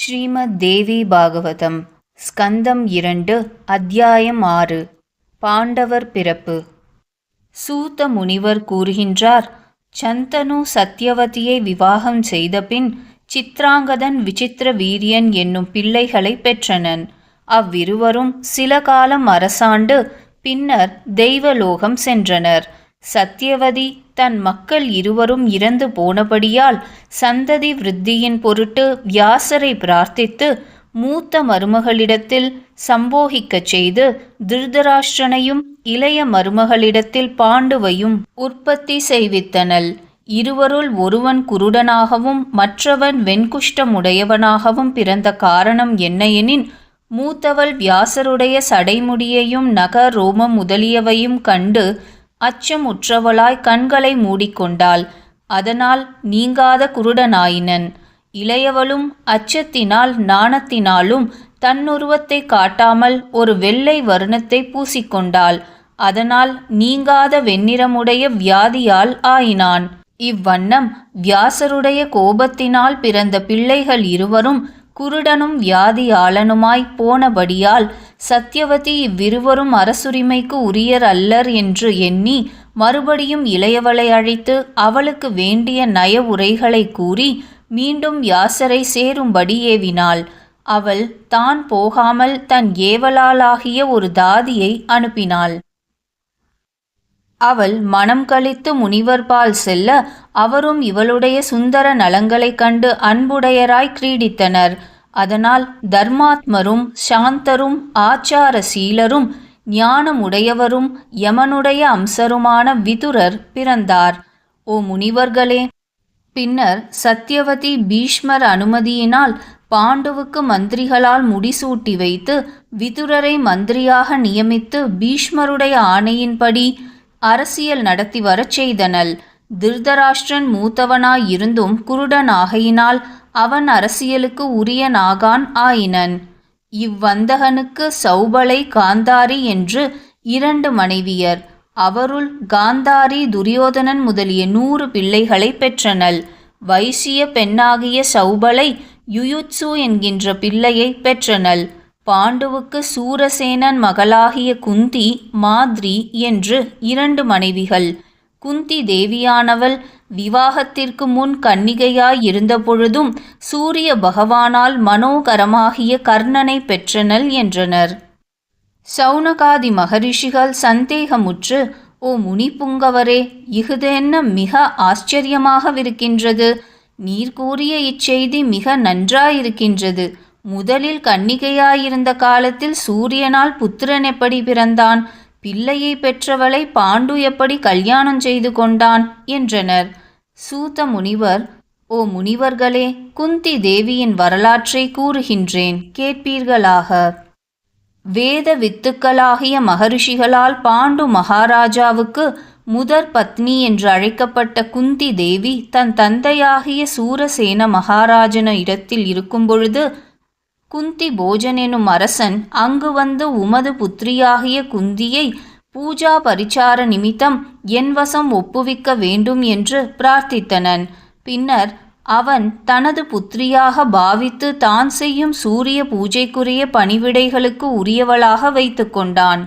ஸ்ரீமத் தேவி பாகவதம் ஸ்கந்தம் இரண்டு அத்தியாயம் ஆறு பாண்டவர் பிறப்பு. சூத்த முனிவர் கூறுகின்றார் சந்தனு சத்யவதியை விவாகம் செய்தபின் சித்ராங்கதன் விசித்திர வீரியன் என்னும் பிள்ளைகளை பெற்றனன். அவ்விருவரும் சில காலம் அரசாண்டு பின்னர் தெய்வலோகம் சென்றனர். சத்யவதி தன் மக்கள் இருவரும் இறந்து போனபடியால் சந்ததி விருத்தியின் பொருட்டு வியாசரை பிரார்த்தித்து மூத்த மருமகளிடத்தில் சம்போகிக்கச் செய்து திருதராஷ்டிரனையும் இளைய மருமகளிடத்தில் பாண்டுவையும் உற்பத்தி செய்வித்தனள். இருவருள் ஒருவன் குருடனாகவும் மற்றவன் வெண்குஷ்டமுடையவனாகவும் பிறந்த காரணம் என்ன எனின் மூத்தவள் வியாசருடைய சடைமுடியையும் நக ரோமம் முதலியவையும் கண்டு அச்சமுற்றவளாய் கண்களை மூடிக்கொண்டாள். அதனால் நீங்காத குருடனாயினன். இளையவளும் அச்சத்தினால் நாணத்தினாலும் தன்னுருவத்தை காட்டாமல் ஒரு வெள்ளை வருணத்தை பூசிக்கொண்டாள். அதனால் நீங்காத வெண்ணிறமுடைய வியாதியால் ஆயினான். இவ்வண்ணம் வியாசருடைய கோபத்தினால் பிறந்த பிள்ளைகள் இருவரும் குருடனும் வியாதியாளனுமாய் போனபடியால் சத்யவதி இவ்விருவரும் அரசுரிமைக்கு உரியர் அல்லர் என்று எண்ணி மறுபடியும் இளையவளை அழைத்து அவளுக்கு வேண்டிய நய உரைகளை கூறி மீண்டும் யாசரை சேரும்படி ஏவினாள். அவள் தான் போகாமல் தன் ஏவலாளாகிய ஒரு தாதியை அனுப்பினாள். அவள் மனம் கழித்து முனிவர்பால் செல்ல அவரும் இவளுடைய சுந்தர நலங்களைக் கண்டு அன்புடையராய் கிரீடித்தனர். அதனால் தர்மாத்மரும் சாந்தரும் ஆச்சார சீலரும் ஞானமுடையவரும் யமனுடைய அம்சருமான விதுரர் பிறந்தார். ஓ முனிவர்களே! பின்னர் சத்யவதி பீஷ்மர் அனுமதியினால் பாண்டுவுக்கு மந்திரிகளால் முடிசூட்டி வைத்து விதுரரை மந்திரியாக நியமித்து பீஷ்மருடைய ஆணையின்படி அரசியல் நடத்தி வரச் செய்தனள். திருதராஷ்டிரன் மூத்தவனாயிருந்தும் குருடன் ஆகையினால் அவன் அரசியலுக்கு உரியனாகான் ஆயினன். இவ்வந்தகனுக்கு சௌபலை காந்தாரி என்று இரண்டு மனைவியர். அவருள் காந்தாரி துரியோதனன் முதலிய நூறு பிள்ளைகளை பெற்றனள். வைசிய பெண்ணாகிய சௌபலை யுயுட்சு என்கின்ற பிள்ளையை பெற்றனள். பாண்டுவுக்கு சூரசேனன் மகளாகிய குந்தி மாத்ரி என்று இரண்டு மனைவிகள். குந்தி தேவியானவள் விவாகத்திற்கு முன் கன்னிகையாய் இருந்தபொழுதும் சூரிய பகவானால் மனோகரமாகிய கர்ணனை பெற்றனள் என்றனர். சௌனகாதி மகரிஷிகள் சந்தேகமுற்று ஓ முனிப்புங்கவரே இஃதென்ன மிக ஆச்சரியமாகவிருக்கின்றது. நீர் கூறிய இச்செய்தி மிக நன்றாயிருக்கின்றது. முதலில் கன்னிகையாயிருந்த காலத்தில் சூரியனால் புத்திரன் எப்படி பிறந்தான்? பிள்ளையை பெற்றவளை பாண்டு எப்படி கல்யாணம் செய்து கொண்டான்? என்றனர். சூத்த முனிவர் ஓ முனிவர்களே குந்தி தேவியின் வரலாற்றை கூறுகின்றேன் கேட்பீர்களாக? வேத வித்துக்களாகிய மகரிஷிகளால் பாண்டு மகாராஜாவுக்கு முதற் பத்னி என்று அழைக்கப்பட்ட குந்தி தேவி தன் தந்தையாகிய சூரசேன மகாராஜன இடத்தில் இருக்கும் பொழுது குந்தி போஜன் எனும் அரசன் அங்கு வந்து உமது புத்திரியாகிய குந்தியை பூஜா பரிச்சார நிமித்தம் என் வசம் ஒப்புவிக்க வேண்டும் என்று பிரார்த்தித்தனன். பின்னர் அவன் தனது புத்திரியாக பாவித்து தான் செய்யும் சூரிய பூஜைக்குரிய பணிவிடைகளுக்கு உரியவளாக வைத்து கொண்டான்.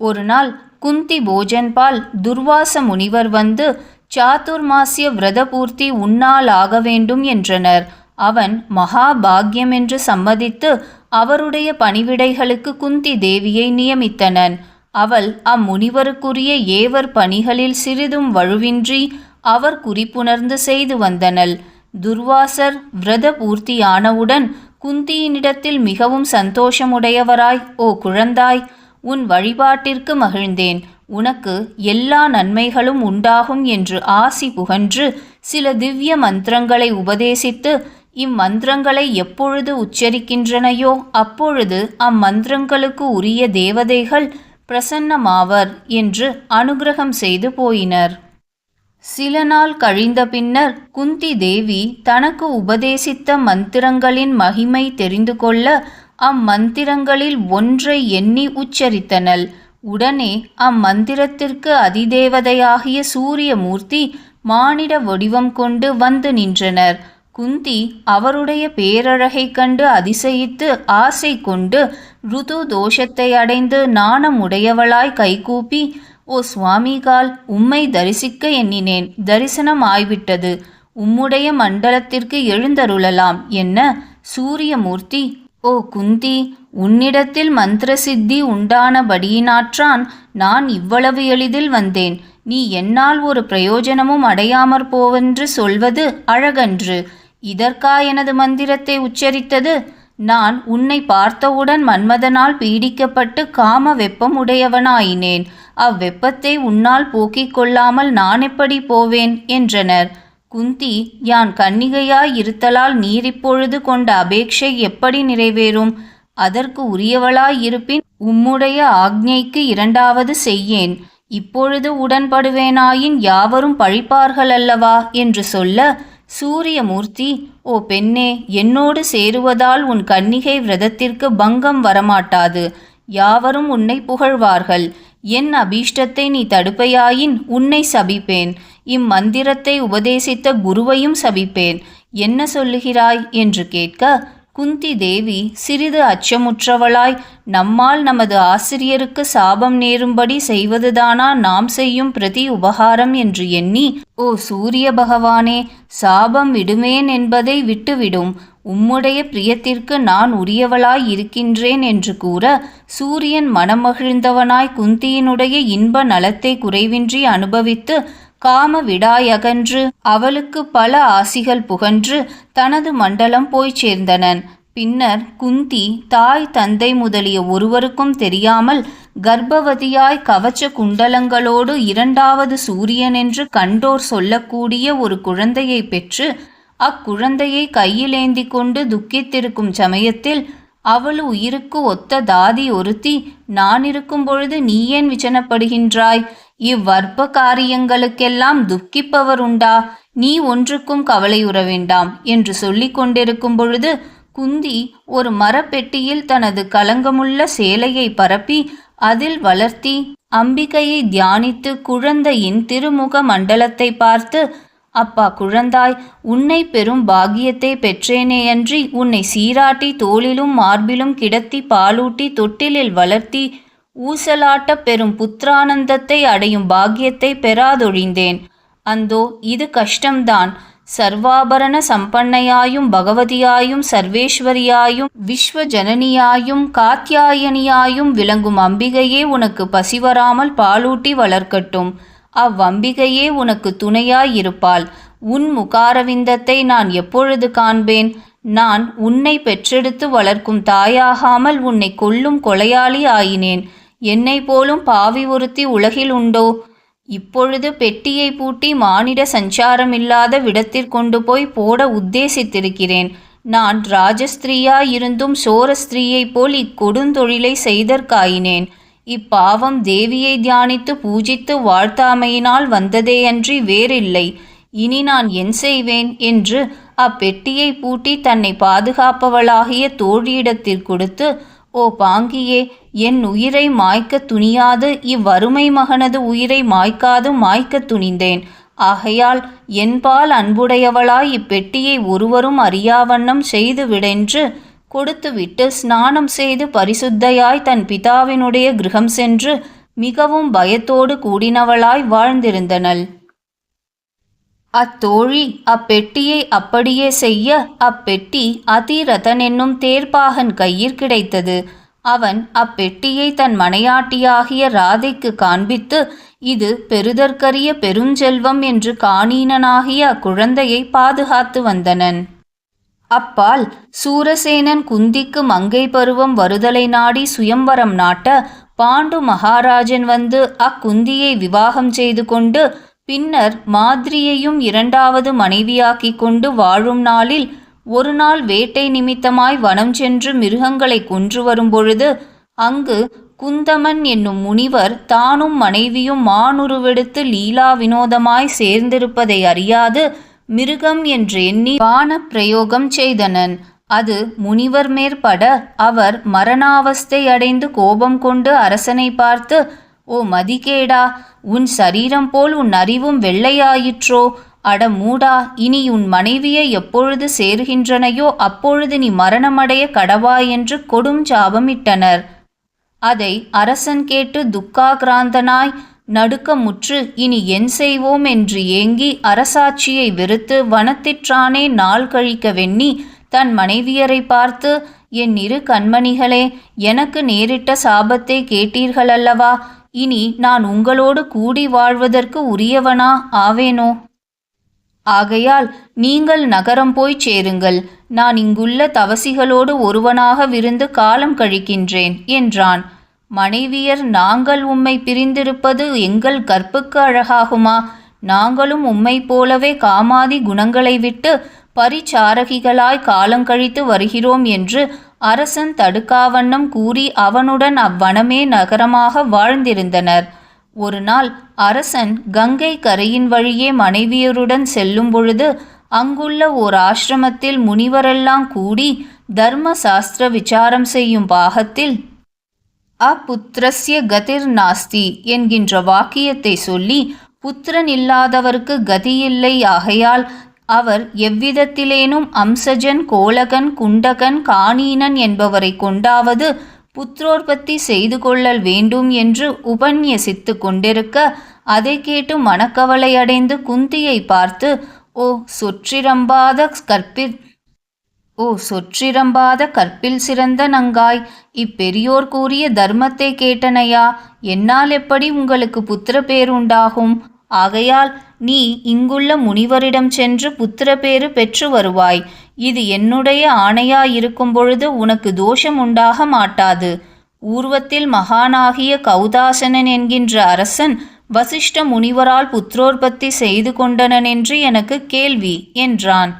ஒரு நாள் குந்தி போஜன்பால் துர்வாச முனிவர் வந்து சாதுர்மாசிய விரதபூர்த்தி உன்னால் ஆக வேண்டும் என்றனர். அவன் மகாபாகியம் என்று சம்மதித்து அவருடைய பணிவிடைகளுக்கு குந்தி தேவியை நியமித்தனன். அவள் அம்முனிவருக்குரிய ஏவர் பணிகளில் சிறிதும் வலுவின்றி அவர் குறிப்புணர்ந்து செய்து வந்தனள். துர்வாசர் விரத பூர்த்தியானவுடன் குந்தியினிடத்தில் மிகவும் சந்தோஷமுடையவராய் ஓ குழந்தாய் உன் வழிபாட்டிற்கு மகிழ்ந்தேன். உனக்கு எல்லா நன்மைகளும் உண்டாகும் என்று ஆசி புகன்று சில திவ்ய மந்திரங்களை உபதேசித்து இம்மந்திரங்களை எப்பொழுது உச்சரிக்கின்றனையோ அப்பொழுது அம்மந்திரங்களுக்கு உரிய தேவதைகள் பிரசன்னமாவர் என்று அனுகிரகம் செய்து போயினர். சில நாள் கழிந்த பின்னர் குந்தி தேவி தனக்கு உபதேசித்த மந்திரங்களின் மகிமை தெரிந்து கொள்ள அம்மந்திரங்களில் ஒன்றை எண்ணி உச்சரித்தனள். உடனே அம்மந்திரத்திற்கு அதிதேவதையாகிய சூரியமூர்த்தி மானிட வடிவம் கொண்டு வந்து நின்றனர். குந்தி அவருடைய பேரழகைக் கண்டு அதிசயித்து ஆசை கொண்டு ருது தோஷத்தை அடைந்து நாணமுடையவளாய் கைகூப்பி ஓ சுவாமிகால் உம்மை தரிசிக்க எண்ணினேன். தரிசனம் ஆய்விட்டது. உம்முடைய மண்டலத்திற்கு எழுந்தருளலாம் என்ன? சூரியமூர்த்தி. ஓ குந்தி உன்னிடத்தில் மந்திர சித்தி உண்டானபடியினாற்றான் நான் இவ்வளவு எளிதில் வந்தேன். நீ என்னால் ஒரு பிரயோஜனமும் அடையாமற் போவென்று சொல்வது அழகன்று. இதற்கா எனது மந்திரத்தை உச்சரித்தது? நான் உன்னை பார்த்தவுடன் மன்மதனால் பீடிக்கப்பட்டு காம வெப்பம் உடையவனாயினேன். அவ்வெப்பத்தை உன்னால் போக்கிக் கொள்ளாமல் நான் எப்படி போவேன்? என்றனர். குந்தி யான் கன்னிகையாய் இருத்தலால் நீர் இப்பொழுது கொண்ட அபேட்சை எப்படி நிறைவேறும்? அதற்கு உரியவளாய் இருப்பின் உம்முடைய ஆக்ஞைக்கு இரண்டாவது செய்யேன். இப்பொழுது உடன்படுவேனாயின் யாவரும் பழிப்பார்கள் அல்லவா என்று சொல்ல சூரியமூர்த்தி ஓ பெண்ணே என்னோடு சேருவதால் உன் கன்னிகை விரதத்திற்கு பங்கம் வரமாட்டாது. யாவரும் உன்னை புகழ்வார்கள். என் அபீஷ்டத்தை நீ தடுப்பையாயின் உன்னை சபிப்பேன். இம்மந்திரத்தை உபதேசித்த குருவையும் சபிப்பேன். என்ன சொல்லுகிறாய்? என்று கேட்க குந்தி தேவி சிறிது அச்சமுற்றவளாய் நம்மால் நமது ஆசிரியருக்கு சாபம் நேரும்படி செய்வதுதானா? நாம் செய்யும் பிரதி உபகாரம் என்று எண்ணி ஓ சூரிய பகவானே சாபம் விடுமேன் என்பதை விட்டுவிடும். உம்முடைய பிரியத்திற்கு நான் உரியவளாய் இருக்கின்றேன் என்று கூற சூரியன் மனமகிழ்ந்தவனாய் குந்தியினுடைய இன்ப நலத்தை குறைவின்றி அனுபவித்து காம விடாயகன்று அவளுக்கு பல ஆசிகள் புகன்று தனது மண்டலம் போய்ச் சேர்ந்தனன். பின்னர் குந்தி தாய் தந்தை முதலிய ஒருவருக்கும் தெரியாமல் கர்ப்பவதியாய் கவச்ச குண்டலங்களோடு இரண்டாவது சூரியன் என்று கண்டோர் சொல்லக்கூடிய ஒரு குழந்தையை பெற்று அக்குழந்தையை கையிலேந்தி கொண்டு துக்கித்திருக்கும் சமயத்தில் அவள் உயிருக்கு ஒத்த தாதி ஒருத்தி நான் இருக்கும் பொழுது நீ ஏன் விச்சனப்படுகின்றாய் இவ்வற்ப காரியங்களுக்கெல்லாம் துக்கிப்பவர் உண்டா நீ ஒன்றுக்கும் கவலையுற வேண்டாம் என்று சொல்லிக் கொண்டிருக்கும் பொழுது குந்தி ஒரு மரப்பெட்டியில் தனது கலங்கமுள்ள சேலையை பரப்பி அதில் வளர்த்தி அம்பிகையை தியானித்து குழந்தையின் திருமுக மண்டலத்தை பார்த்து அப்பா குழந்தாய் உன்னை பெரும் பாகியத்தை பெற்றேனேயன்றி உன்னை சீராட்டி தோளிலும் மார்பிலும் கிடத்தி பாலூட்டி தொட்டிலில் வளர்த்தி ஊசலாட்டப் பெரும் புத்திரானந்தத்தை அடையும் பாக்கியத்தை பெறாதொழிந்தேன். அந்தோ இது கஷ்டம்தான். சர்வாபரண சம்பன்னையாயும் பகவதியாயும் சர்வேஸ்வரியாயும் விஸ்வஜனனியாயும் காத்தியாயனியாயும் விளங்கும் அம்பிகையே உனக்கு பசிவராமல் பாலூட்டி வளர்க்கட்டும். அவ்வம்பிகையே உனக்கு துணையாயிருப்பாள். உன் முகாரவிந்தத்தை நான் எப்பொழுது காண்பேன்? நான் உன்னை பெற்றெடுத்து வளர்க்கும் தாயாகாமல் உன்னை கொல்லும் கொலையாளி ஆயினேன். என்னை போலும் பாவி ஒருத்தி உலகில் உண்டோ? இப்பொழுது பெட்டியை பூட்டி மானிட சஞ்சாரமில்லாத விடத்திற்கொண்டு போய் போட உத்தேசித்திருக்கிறேன். நான் ராஜஸ்திரீயாயிருந்தும் சோரஸ்திரீயைப் போல் இக்கொடுந்தொழிலை செய்தற்காயினேன். இப்பாவம் தேவியை தியானித்து பூஜித்து வாழ்த்தாமையினால் வந்ததேயன்றி வேறில்லை. இனி நான் என் செய்வேன் என்று அப்பெட்டியை பூட்டி தன்னை பாதுகாப்பவளாகிய தோழியிடத்தில் கொடுத்து ஓ பாங்கியே என் உயிரை மாய்க்க துணியாது இவ்வறுமை மகனது உயிரை மாய்க்காது மாய்க்க துணிந்தேன். ஆகையால் என்பால் அன்புடையவளாய் இப்பெட்டியை ஒருவரும் அறியாவண்ணம் செய்துவிடென்று கொடுத்துவிட்டு ஸ்நானம் செய்து பரிசுத்தையாய் தன் பிதாவினுடைய கிரகம் சென்று மிகவும் பயத்தோடு கூடினவளாய் வாழ்ந்திருந்தனள். அத்தோழி அப்பெட்டியை அப்படியே செய்ய அப்பெட்டி அதிரதன் என்னும் தேர்ப்பாகன் கையில் கிடைத்தது. அவன் அப்பெட்டியை தன் மனையாட்டியாகிய ராதைக்கு காண்பித்து இது பெருதற்கரிய பெருஞ்செல்வம் என்று காணீனனாகிய அக்குழந்தையை பாதுகாத்து வந்தனன். அப்பால் சூரசேனன் குந்திக்கு மங்கை பருவம் வருதலை நாடி சுயம்பரம் நாட்ட பாண்டு மகாராஜன் வந்து அக்குந்தியை விவாகம் செய்து கொண்டு பின்னர் மாதிரியையும் இரண்டாவது மனைவியாக்கிக் கொண்டு வாழும் நாளில் ஒரு நாள் வேட்டை நிமித்தமாய் வனம் சென்று மிருகங்களை கொன்று வரும்பொழுது அங்கு குந்தமன் என்னும் முனிவர் தானும் மனைவியும் மானுருவெடுத்து லீலா வினோதமாய் சேர்ந்திருப்பதை அறியாது மிருகம் என்று எண்ணி வான பிரயோகம் செய்தனன். அது முனிவர் மேற்பட அவர் மரணாவஸ்தை அடைந்து கோபம் கொண்டு அரசனை பார்த்து ஓ மதிகேடா உன் சரீரம் போல் உன் அறிவும் வெள்ளையாயிற்றோ. அட மூடா இனி உன் மனைவியை எப்பொழுது சேர்கின்றனையோ அப்பொழுது நீ மரணமடைய கடவாய் என்று கொடும் சாபமிட்டனர் அதை அரசன் கேட்டு துக்காகிராந்தனாய் நடுக்கமுற்று இனி என் செய்வோம் என்று ஏங்கி அரசாட்சியை வெறுத்து வனத்திற்றானே நாள் கழிக்க வெண்ணி தன் மனைவியரை பார்த்து என் இரு கண்மணிகளே எனக்கு நேரிட்ட சாபத்தை கேட்டீர்களல்லவா? இனி நான் உங்களோடு கூடி வாழ்வதற்கு உரியவனா ஆவேனோ? ஆகையால் நீங்கள் நகரம் போய் சேருங்கள். நான் இங்குள்ள தவசிகளோடு ஒருவனாக விருந்து காலம் கழிக்கின்றேன் என்றான். மனைவியர் நாங்கள் உம்மை பிரிந்திருப்பது எங்கள் கற்புக்கு அழகாகுமா? நாங்களும் உம்மை போலவே காமாதி குணங்களை விட்டு பரிச்சாரகிகளாய் காலங்கழித்து வருகிறோம் என்று அரசன் தடுக்காவண்ணம் கூறி அவனுடன் அவ்வனமே நகரமாக வாழ்ந்திருந்தனர். ஒரு நாள் அரசன் கங்கை கரையின் வழியே மனைவியருடன் செல்லும் பொழுது அங்குள்ள ஓர் ஆசிரமத்தில் முனிவரெல்லாம் கூடி தர்ம சாஸ்திர விசாரம் செய்யும் பாகத்தில் அப்புத்திரஸ்ய கதிர் நாஸ்தி என்கின்ற வாக்கியத்தை சொல்லி புத்திரன் இல்லாதவருக்கு கதியில்லை ஆகையால் அவர் எவ்விதத்திலேனும் அம்சஜன் கோலகன் குண்டகன் காணீனன் என்பவரை கொண்டாவது புத்திரோற்பத்தி செய்து கொள்ளல் வேண்டும் என்று உபன்யசித்து கொண்டிருக்க அதை கேட்டு மனக்கவலை அடைந்து குந்தியை பார்த்து ஓ சொற்றிரம்பாத கற்பில் ஓ சொற்றிரம்பாத கற்பில் சிறந்த நங்காய் இப்பெரியோர் கூறிய தர்மத்தை கேட்டனையா? என்னால் எப்படி உங்களுக்கு புத்திர பேருண்டாகும் ஆகையால் நீ இங்குள்ள முனிவரிடம் சென்று புத்திர பேறு பெற்று வருவாய். இது என்னுடைய ஆணையாயிருக்கும் பொழுது உனக்கு தோஷம் உண்டாக மாட்டாது. ஊர்வத்தில் மகானாகிய கௌதாசனன் என்கின்ற அரசன் வசிஷ்ட முனிவரால் புத்திரோற்பத்தி செய்து கொண்டனன் என்று எனக்கு கேள்வி என்றான்.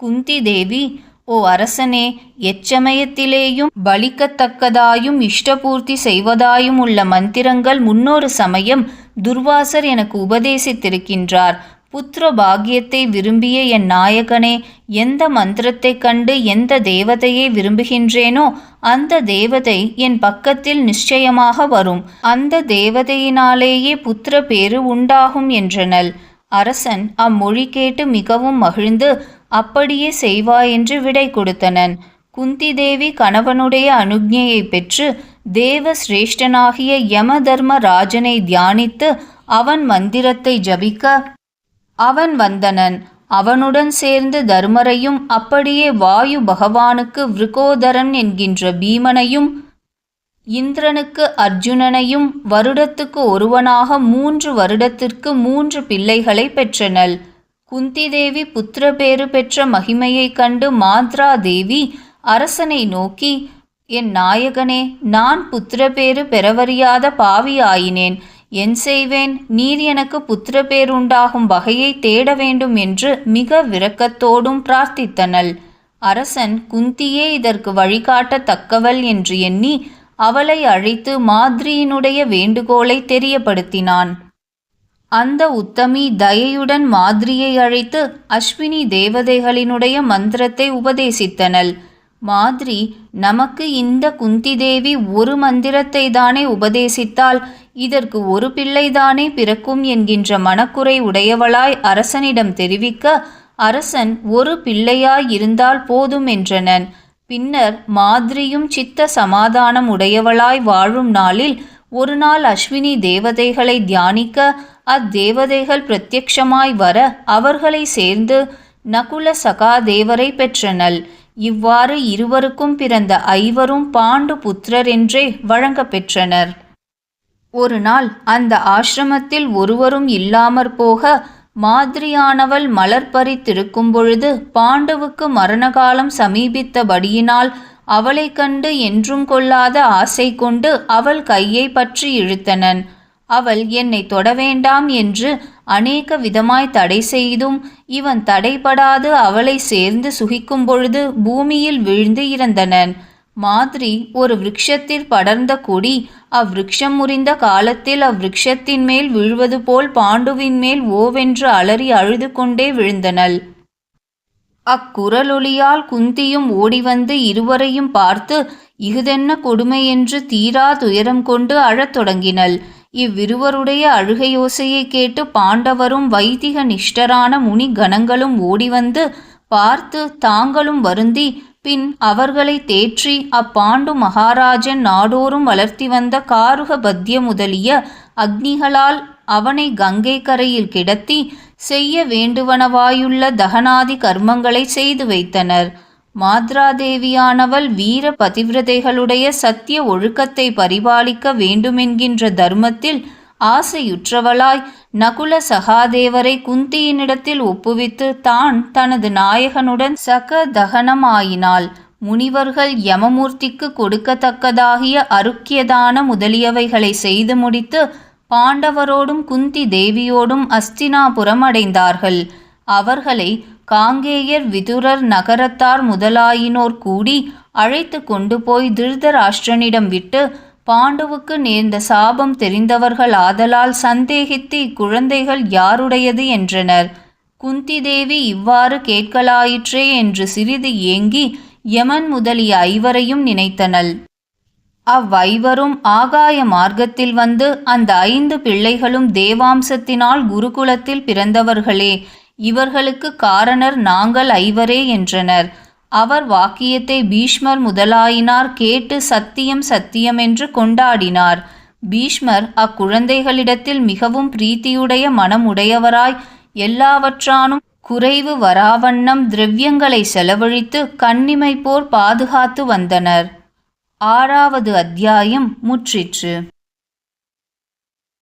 குந்தி தேவி ஓ அரசனே எச்சமயத்திலேயும் பலிக்கத்தக்கதாயும் இஷ்டபூர்த்தி செய்வதாயும் உள்ள மந்திரங்கள் முன்னொரு சமயம் துர்வாசர் எனக்கு உபதேசித்திருக்கின்றார். புத்திர பாக்கியத்தை விரும்பிய என் நாயகனே எந்த மந்திரத்தைக் கண்டு எந்த தேவதையை விரும்புகின்றேனோ அந்த தேவதை என் பக்கத்தில் நிச்சயமாக வரும். அந்த தேவதையினாலேயே புத்திர பேறு உண்டாகும் என்றனள். அரசன் அம்மொழி கேட்டு மிகவும் மகிழ்ந்து அப்படியே செய்வாய் என்று விடை கொடுத்தனன். குந்தி தேவி கணவனுடைய அனுஜையை பெற்று தேவ சிரேஷ்டனாகிய யமதர்ம ராஜனை தியானித்து அவன் மந்திரத்தை ஜபிக்க. அவன் வந்தனன் அவனுடன் சேர்ந்து தர்மரையும் அப்படியே வாயு பகவானுக்கு விருகோதரன் என்கின்ற பீமனையும் இந்திரனுக்கு அர்ஜுனனையும் வருடத்துக்கு ஒருவனாக மூன்று வருடத்திற்கு மூன்று பிள்ளைகளை பெற்றனள். குந்தி தேவி புத்திரபேறு பெற்ற மகிமையைக் கண்டு மாத்ரா தேவி அரசனை நோக்கி என் நாயகனே நான் புத்திரபேறு பெறவறியாத பாவியாயினேன். என் செய்வேன் நீர் எனக்கு புத்திரபேருண்டாகும் வகையை தேட வேண்டும் என்று மிக விரக்கத்தோடும் பிரார்த்தித்தனள். அரசன் குந்தியே இதற்கு வழிகாட்டத்தக்கவள் என்று எண்ணி அவளை அழைத்து மாதிரியினுடைய வேண்டுகோளை தெரியப்படுத்தினான். அந்த உத்தமி தயையுடன் மாதிரியை அழைத்து அஸ்வினி தேவதைகளினுடைய மந்திரத்தை உபதேசித்தனள். மாதிரி நமக்கு இந்த குந்தி தேவி ஒரு மந்திரத்தை தானே உபதேசித்தால் இதற்கு ஒரு பிள்ளைதானே பிறக்கும் என்கின்ற மனக்குறை உடையவளாய் அரசனிடம் தெரிவிக்க அரசன் ஒரு பிள்ளையாய் இருந்தால் போதும் என்றனன். பின்னர் மாதிரியும் சித்த சமாதானம் உடையவளாய் வாழும் நாளில் ஒரு நாள் அஸ்வினி தேவதைகளை தியானிக்க அத்தேவதைகள் பிரத்யக்ஷமாய் வர அவர்களை சேர்ந்து நகுல சகாதேவரை பெற்றனள். இவ்வாறு இருவருக்கும் பிறந்த ஐவரும் பாண்டு புத்திரர் என்றே வழங்க பெற்றனர். ஒரு நாள் அந்த ஆசிரமத்தில் ஒருவரும் இல்லாமற் போக மாதிரியானவள் மலர் பறித்திருக்கும் பொழுது பாண்டுவுக்கு மரணகாலம் சமீபித்தபடியினால் அவளை கண்டு என்றும் கொள்ளாத ஆசை கொண்டு அவள் கையை பற்றி இழுத்தனன். அவள் என்னை தொட வேண்டாம் என்று அநேக விதமாய் தடை செய்தும் இவன் தடைபடாது அவளை சேர்ந்து சுகிக்கும் பொழுது பூமியில் விழுந்து இறந்தனன். மாதிரி ஒரு விருட்சத்தில் படர்ந்த கொடி அவ்விருட்சம் முறிந்த காலத்தில் அவ்விருட்சத்தின் மேல் விழுவது போல் பாண்டுவின் மேல் ஓவென்று அலறி அழுது கொண்டே விழுந்தனள். அக்குரலொலியால் குந்தியும் ஓடிவந்து இருவரையும் பார்த்து இஃதென்ன கொடுமை என்று தீரா துயரம் கொண்டு அழத் தொடங்கினள். இவ்விருவருடைய அழுகையோசையை கேட்டு பாண்டவரும் வைதிக நிஷ்டரான முனி கணங்களும் ஓடிவந்து பார்த்து தாங்களும் வருந்தி பின் அவர்களை தேற்றி அப்பாண்டு மகாராஜன் நாடோறும் வளர்த்தி வந்த காருக பத்திய முதலிய அக்னிகளால் அவனை கங்கை கரையில் கிடத்தி செய்ய வேண்டுவனவாயுள்ள தகனாதி கர்மங்களை செய்து வைத்தனர். மாத்ராதேவியானவள் வீர பதிவிரதைகளுடைய சத்திய ஒழுக்கத்தை பரிபாலிக்க வேண்டுமென்கின்ற தர்மத்தில் ஆசையுற்றவளாய் நகுல சகாதேவரை குந்தியினிடத்தில் ஒப்புவித்து தான் தனது நாயகனுடன் சக தகனமாயினாள் முனிவர்கள் யமமூர்த்திக்கு கொடுக்கத்தக்கதாகிய அருக்கியதான முதலியவைகளை செய்து முடித்து பாண்டவரோடும் குந்தி தேவியோடும் அஸ்தினாபுரம் அடைந்தார்கள். அவர்களை காங்கேயர் விதுரர் நகரத்தார் முதலாயினோர் கூடி அழைத்து கொண்டு போய் திருதராஷ்டிரனிடம் விட்டு பாண்டுவுக்கு நேர்ந்த சாபம் தெரிந்தவர்கள் ஆதலால் சந்தேகித்து இக்குழந்தைகள் யாருடையது? என்றனர். குந்தி தேவி இவ்வாறு கேட்கலாயிற்றே என்று சிறிது ஏங்கி யமன் முதலிய ஐவரையும் நினைத்தனள். அவ்வைவரும் ஆகாய மார்க்கத்தில் வந்து அந்த ஐந்து பிள்ளைகளும் தேவாம்சத்தினால் குருகுலத்தில் பிறந்தவர்களே இவர்களுக்கு காரணர் நாங்கள் ஐவரே என்றனர். அவர் வாக்கியத்தை பீஷ்மர் முதலாயினார் கேட்டு சத்தியம் சத்தியம் என்று கொண்டாடினார். பீஷ்மர் அக்குழந்தைகளிடத்தில் மிகவும் பிரீத்தியுடைய மனமுடையவராய் எல்லாவற்றானும் குறைவு வராவண்ணம் திரவியங்களை செலவழித்து கண்ணிமை போர் பாதுகாத்து வந்தனர். ஆறாவது அத்தியாயம் முற்றிற்று.